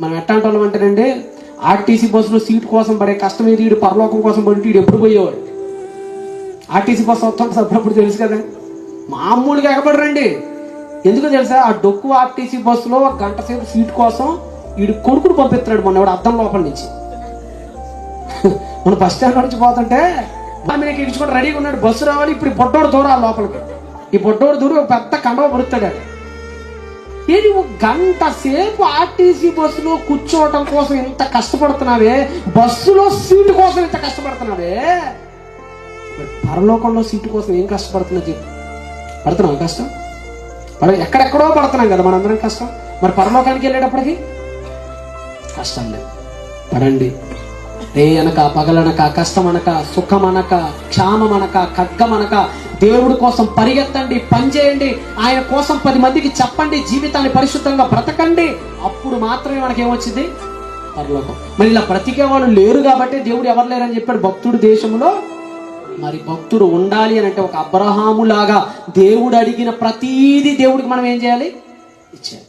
మనం ఎట్టాంటి వాళ్ళం అంటేనండి ఆర్టీసీ బస్సులో సీట్ కోసం పడే కష్టం ఏది? వీడు పరలోకం కోసం పడి వీడు ఎప్పుడు పోయేవాడు? ఆర్టీసీ బస్సు వస్తాం అప్పుడప్పుడు తెలుసు కదా? మామూలుగా ఎగబడరండి. ఎందుకు తెలుసా? ఆ డొక్కు ఆర్టీసీ బస్సులో ఒక గంట సేపు సీట్ కోసం వీడు కొడుకుడు పంపిస్తున్నాడు మొన్న వాడు అద్దం లోపల నుంచి. మన బస్ స్టాండ్ నుంచి పోతుంటే మీకు ఎక్కించుకొని రెడీగా ఉన్నాడు. బస్సు రావాలి ఇప్పుడు బొడ్డోడు దూరాలి లోపలికి. ఈ బొడ్డోడు దూరం పెద్ద కండవ పడుతాడు ఏది ఒక గంట సేపు ఆర్టీసీ బస్సులో కూర్చోవటం కోసం ఇంత కష్టపడుతున్నావే? బస్సులో సీటు కోసం ఇంత కష్టపడుతున్నావే? పరలోకంలో సీటు కోసం ఏం కష్టపడుతున్నా చెప్పు. పడుతున్నాం కష్టం? మనం ఎక్కడెక్కడో పడుతున్నాం కదా మనందరం కష్టం. మరి పరలోకానికి వెళ్ళేటప్పటికి? కష్టం లేదు. పడండి. రే అనక పగలనక కష్టం అనక సుఖం అనక క్షామం అనక ఖడ్గం అనక దేవుడి కోసం పరిగెత్తండి పనిచేయండి ఆయన కోసం పది మందికి చెప్పండి జీవితాన్ని పరిశుద్ధంగా బ్రతకండి. అప్పుడు మాత్రమే మనకి ఏమొచ్చింది పరలోకం. మరి ఇలా బ్రతికే వాళ్ళు లేరు కాబట్టి దేవుడు ఎవరు లేరని చెప్పాడు భక్తుడు దేశంలో? మరి భక్తుడు ఉండాలి అని అంటే ఒక అబ్రహాము లాగా దేవుడు అడిగిన ప్రతీది దేవుడికి మనం ఏం చేయాలి? ఇచ్చేయాలి.